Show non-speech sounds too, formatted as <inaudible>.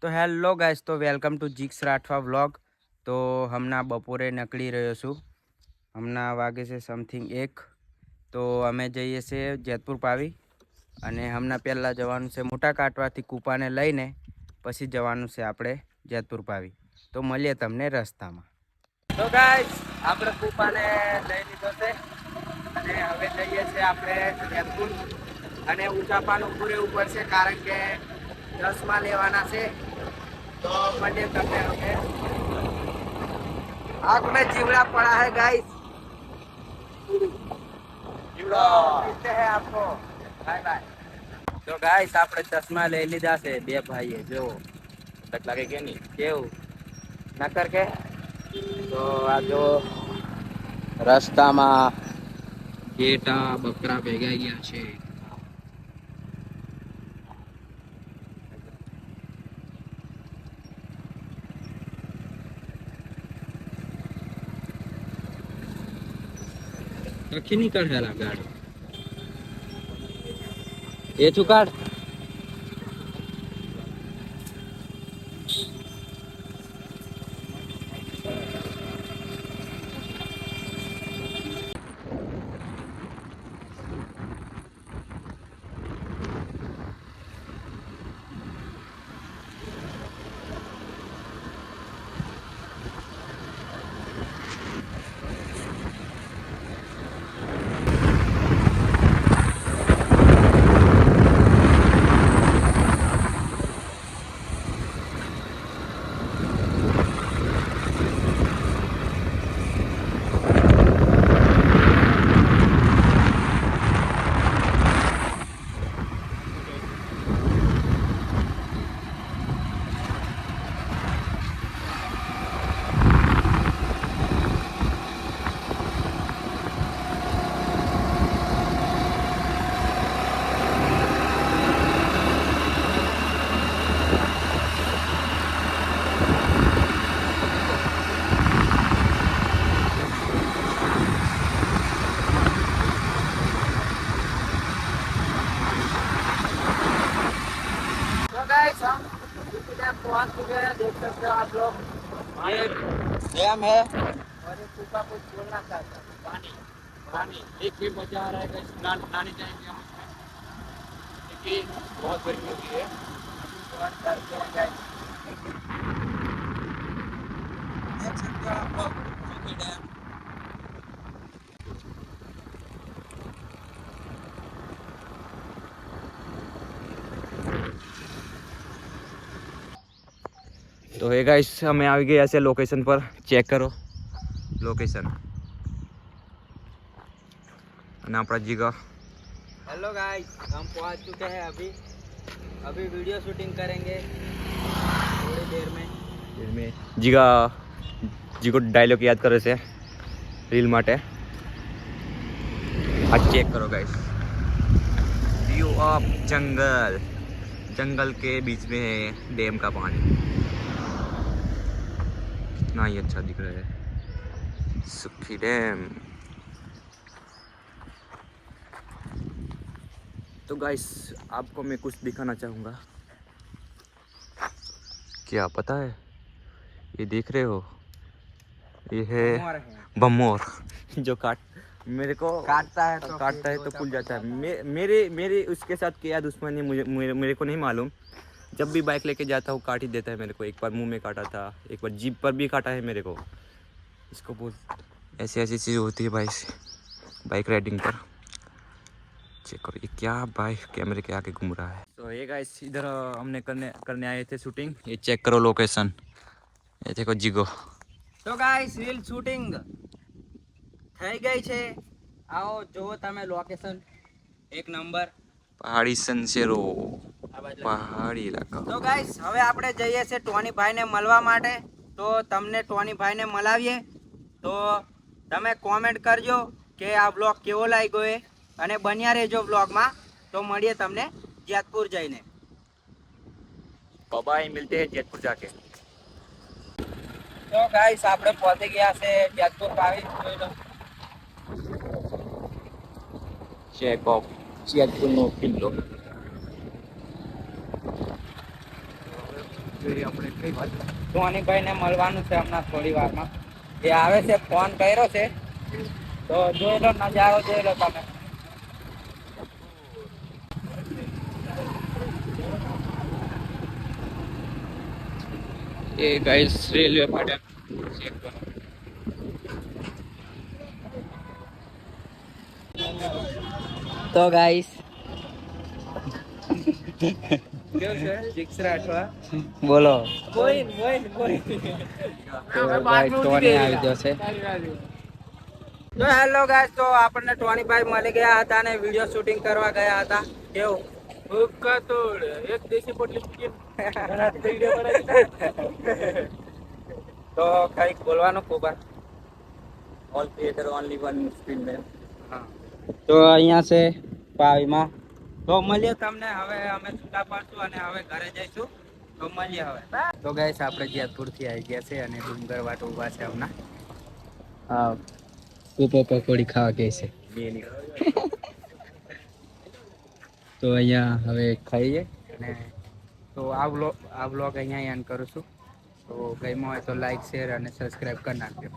તો hello guys, તો welcome to જીક્સ રાઠવા વ્લોગ. તો હમણાં બપોરે નકળી રહ્યો છું. હમણાં વાગે છે સમથિંગ એક. તો અમે જઈએ છીએ જેતપુર પાવી. અને હમણાં પહેલાં જવાનું છે મોટા કાટવાથી કૂપાને લઈને, પછી જવાનું છે આપણે જેતપુર પાવી. તો મળીએ તમને રસ્તામાં. તો ગાઈસ, આપણે કૂપાને લઈ લીધો છે. અને હવે જઈએ છીએ આપણે જેતપુર. અને ઊંચા પાન ઉપર પડશે કારણ કે દસમાં લેવાના છે. તો મળીએ તમને ઓકે આગ મેં જીવડા પડા હે ગાઈસ જીવડા. મિલતે હે આપકો. બાય બાય તો ગાઈસ આપણે ચશ્મા લઈ લીધા છે બે ભાઈએ જો. તક લાગે કે નહીં? કેવું? નકર કે તો આ જો રસ્તામાં ઘેટા બકરા ભેગા ગયા છે. આખી નીકળશે ગાડી. એ તું કાઢ. चुके हैं देख सकते हो आप लोग ये डैम है और ये सूखा कुछ बोलना चाहता है। पानी पानी। एक भी मज़ा आ रहा है गाइस ना नहाने जाएँगे हम क्योंकि बहुत गर्मी होती है। देख सकते हो आप लोग डैम तो है गाइस हमें आ गए ऐसे लोकेशन पर। चेक करो। लोकेशन અને जी का हेलो गाइस हम पहुँच चुके हैं अभी। अभी वीडियो शूटिंग करेंगे। थोड़ी देर में। जी का जी को डायलॉग याद करो છે रील માટે आज चेक करो गाइस व्यू ऑफ़ जंगल जंगल के बीच में है डैम का पानी। कितना ही अच्छा दिख रहा है। सुखी डैम। तो गाइस आपको मैं कुछ दिखाना चाहूँगा। क्या पता है? ये देख रहे हो? ये है बमोर जो काट मेरे को काटता है तो काटता है तो पुल जाता है। मे, मेरे मेरे उसके साथ क्या दुश्मनी मुझे मेरे, मेरे को नहीं मालूम। जब भी बाइक लेके जाता हूँ काट ही देता है मेरे को एक बार मुंह में काटा था एक बार जीप पर भी काटा है मेरे को इसको बोल ऐसी ऐसी चीज़ होती है बाइक से बाइक राइडिंग पर चेक करो ये क्या बाइक कैमरे के आगे घूम रहा है तो ये गाइस इधर अ, हमने करने करने आए थे शूटिंग ये चेक करो लोकेशन ये देखो जिगो તો ગાઈસ રીલ શૂટિંગ થઈ ગઈ છે આવો જુઓ તમે લોકેશન એક નંબર पहाड़ी सनसेरो પહાડી ઇલાકા તો ગાઈસ હવે આપણે જઈએ છે ટોનીભાઈને મળવા માટે. તો તમને ભાઈ ને મળાવીએ. તો તમે કોમેન્ટ કરજો કે આ બ્લોગ કેવો લાગ્યો એ. અને બન્યા રહેજો બ્લોગમાં તો મળીએ તમને જેતપુર જઈને. બાય મિલતે જેતપુર જાકે. તો ગાઈસ આપણે પહોંચી ગયા છે જેતપુર આવી જોઈ લો. ચેક ઓફ જેતપુરનો કિલ્લો. જોઈએ આપણે કઈ બાજુ સોનીભાઈને મળવાનું છે હમણાં થોડી વારમાં. એ આવે છે ફોન કર્યો છે. તો જોઈ લો નજારો જોઈ લો તમે. એ ગાઈસ રેલવે માટે. ચેક કરો તો ગાઈસ બોલો. હેલો ગાઈસ તો આપણને ટોણીભાઈ મળી ગયા હતા ને વીડિયો શૂટિંગ કરવા ગયા હતા. કેવું? એક દેશી પોટલી <laughs> તો કંઈક બોલવાનું કોબર all theatre only one screen હા. તો અહીંયા છે પાવીમાં. તો મળીએ તમને. હવે અમે છૂટા પાડશું અને હવે ઘરે જઈશું. તો મળીએ હવે. તો ગાઈસ આપણે જેતપુરથી આવી ગયા છે અને ડુંગર વાટ ઊભા છે હમણાં. હા. ઉપો પકોડી ખાવા ગઈ છે. તો અહીંયા હવે ખાઈએ અને તો આ વ્લોગ આ વ્લોગ અહીંયા એન્ડ કરું છું. તો ગમ્યો હોય તો લાઈક શેર અને સબસ્ક્રાઈબ કરી નાખજો.